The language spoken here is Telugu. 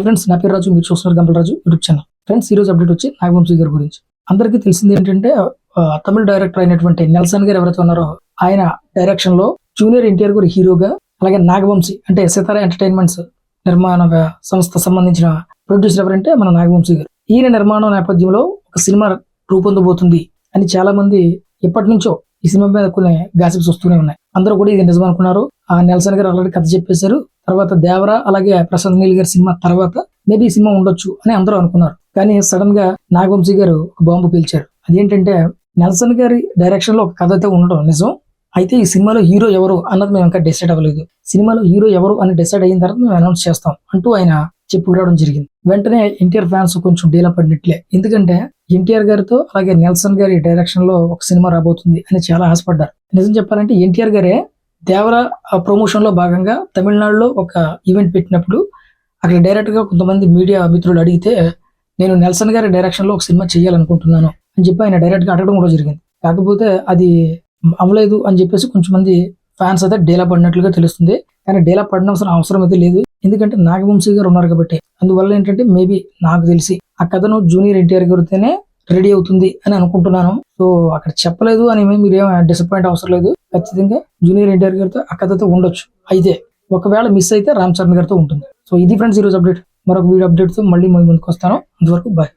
హాయ్ ఫ్రెండ్స్ నా పేరు రాజు మీరు చూస్తున్నారు Gampala Raju YouTube channel. Friends ఈరోజు అప్డేట్ వచ్చి నాగవంశీ గారి గురించి. అందరికీ తెలిసింది ఏంటంటే తమిళ డైరెక్టర్ అయినటువంటి నెల్సన్ గారు ఎవరైతే ఉన్నారో ఆయన డైరెక్షన్లో జూనియర్ ఎన్టీఆర్ గారు హీరోగా అలాగే నాగవంశీ అంటే సితార ఎంటర్టైన్మెంట్స్ నిర్మాణ సంస్థ సంబంధించిన ప్రొడ్యూసర్ ఎవరంటే మన నాగవంశీ గారు. ఈయన నిర్మాణం నేపథ్యంలో ఒక సినిమా రూపొందబోతుంది అని చాలా మంది ఎప్పటి నుంచో ఈ సినిమా మీద కొన్ని గాసిప్స్ వస్తూనే ఉన్నాయి. అందరూ కూడా ఇది నిజం అనుకున్నారు ఆ నెల్సన్ గారు ఆల్రెడీ కథ చెప్పేశారు. తర్వాత దేవరా అలాగే ప్రసాద్ నీల్ గారి సినిమా తర్వాత మేబీ ఈ సినిమా ఉండొచ్చు అని అందరూ అనుకున్నారు. కానీ సడన్గా నాగవంశీ గారు బాంబు పీల్చారు. అదేంటంటే నెల్సన్ గారి డైరెక్షన్లో ఒక కథ అయితే ఉండడం నిజం. అయితే ఈ సినిమాలో హీరో ఎవరు అన్నది మేము ఇంకా డిసైడ్ అవ్వలేదు. సినిమాలో హీరో ఎవరు అని డిసైడ్ అయిన తర్వాత మేము అనౌన్స్ చేస్తాం అంటూ ఆయన చెప్పుకురావడం జరిగింది. వెంటనే ఎన్టీఆర్ ఫ్యాన్స్ కొంచెం డీలా పడినట్లే. ఎందుకంటే ఎన్టీఆర్ గారితో అలాగే నెల్సన్ గారి డైరెక్షన్లో ఒక సినిమా రాబోతుంది అని చాలా ఆశపడ్డారు. నిజం చెప్పాలంటే ఎన్టీఆర్ గారే దేవర ప్రమోషన్లో భాగంగా తమిళనాడులో ఒక ఈవెంట్ పెట్టినప్పుడు అక్కడ డైరెక్ట్గా కొంతమంది మీడియా మిత్రులు అడిగితే నేను నెల్సన్ గారి డైరెక్షన్లో ఒక సినిమా చేయాలనుకుంటున్నాను అని చెప్పి ఆయన డైరెక్ట్గా అడగడం కూడా జరిగింది. కాకపోతే అది అవ్వలేదు అని చెప్పేసి కొంచెం మంది ఫ్యాన్స్ అయితే డేలా పడినట్లుగా తెలుస్తుంది. కానీ డేలా పడినవసరం అవసరం అయితే లేదు. ఎందుకంటే నాగవంశీ గారు ఉన్నారు కాబట్టి. అందువల్ల ఏంటంటే మేబీ నాకు తెలిసి ఆ కథను జూనియర్ ఎన్టీఆర్ గారితోనే రెడీ అవుతుంది అని అనుకుంటున్నాను. సో అక్కడ చెప్పలేదు అని ఏమీ మీరేం డిసప్పాయింట్ అవసరం లేదు. ఖచ్చితంగా జూనియర్ ఎన్టీఆర్ గారితో అక్కడతో ఉండొచ్చు. అయితే ఒకవేళ మిస్ అయితే రామ్ చరణ్ గారితో ఉంటుంది. సో ఇది ఫ్రెండ్స్ ఈరోజు అప్డేట్ మరొక వీడియో అప్డేట్తో మళ్ళీ మీ ముందుకు వస్తాను. అంతవరకు బాయ్